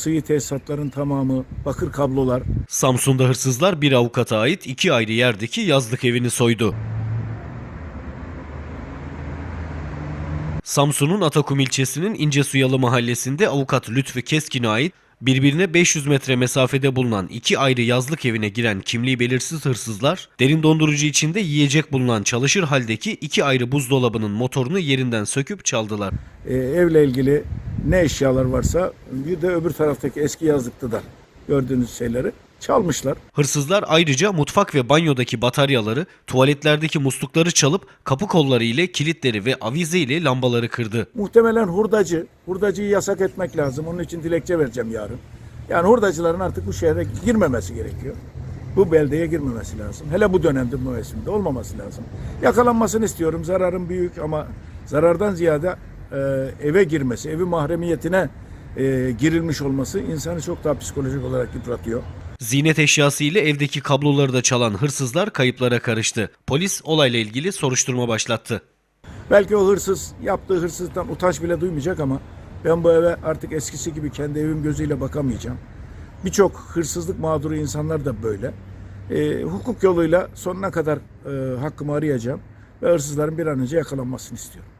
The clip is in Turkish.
sıvı tesisatların tamamı, bakır kablolar, Samsun'da hırsızlar bir avukata ait iki ayrı yerdeki yazlık evini soydu. Samsun'un Atakum ilçesinin İncesuyalı mahallesinde avukat Lütfü Keskin'e ait birbirine 500 metre mesafede bulunan iki ayrı yazlık evine giren kimliği belirsiz hırsızlar, derin dondurucu içinde yiyecek bulunan çalışır haldeki iki ayrı buzdolabının motorunu yerinden söküp çaldılar. e, evle ilgili ne eşyalar varsa bir de öbür taraftaki eski yazlıkta da gördüğünüz şeyleri çalmışlar. Hırsızlar ayrıca mutfak ve banyodaki bataryaları, tuvaletlerdeki muslukları çalıp kapı kolları ile kilitleri ve avize ile lambaları kırdı. Muhtemelen hurdacı, hurdacıyı yasak etmek lazım. Onun için dilekçe vereceğim yarın. Yani hurdacıların artık bu şehre girmemesi gerekiyor. Bu beldeye girmemesi lazım. Hele bu dönemde bu mevsimde olmaması lazım. Yakalanmasını istiyorum. Zararın büyük ama zarardan ziyade eve girmesi, evi mahremiyetine e, girilmiş olması insanı çok daha psikolojik olarak yıpratıyor. Ziynet eşyası ile evdeki kabloları da çalan hırsızlar kayıplara karıştı. Polis olayla ilgili soruşturma başlattı. Belki o hırsız yaptığı hırsızlıktan utanç bile duymayacak ama ben bu eve artık eskisi gibi kendi evim gözüyle bakamayacağım. Birçok hırsızlık mağduru insanlar da böyle. Ee, hukuk yoluyla sonuna kadar e, hakkımı arayacağım ve hırsızların bir an önce yakalanmasını istiyorum.